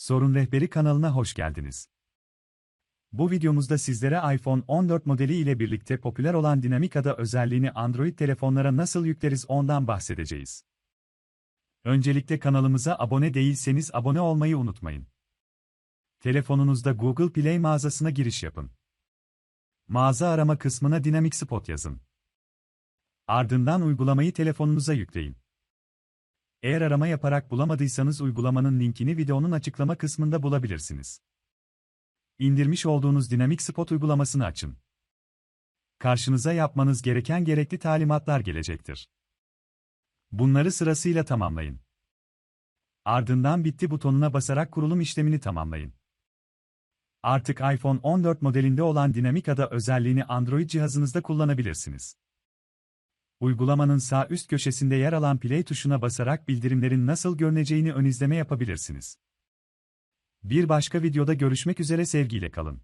Sorun Rehberi kanalına hoş geldiniz. Bu videomuzda sizlere iPhone 14 modeli ile birlikte popüler olan Dinamik Ada özelliğini Android telefonlara nasıl yükleriz ondan bahsedeceğiz. Öncelikle kanalımıza abone değilseniz abone olmayı unutmayın. Telefonunuzda Google Play mağazasına giriş yapın. Mağaza arama kısmına Dinamik Spot yazın. Ardından uygulamayı telefonunuza yükleyin. Eğer arama yaparak bulamadıysanız uygulamanın linkini videonun açıklama kısmında bulabilirsiniz. İndirmiş olduğunuz Dinamik Spot uygulamasını açın. Karşınıza yapmanız gereken gerekli talimatlar gelecektir. Bunları sırasıyla tamamlayın. Ardından bitti butonuna basarak kurulum işlemini tamamlayın. Artık iPhone 14 modelinde olan Dinamik Ada özelliğini Android cihazınızda kullanabilirsiniz. Uygulamanın sağ üst köşesinde yer alan Play tuşuna basarak bildirimlerin nasıl görüneceğini ön izleme yapabilirsiniz. Bir başka videoda görüşmek üzere sevgiyle kalın.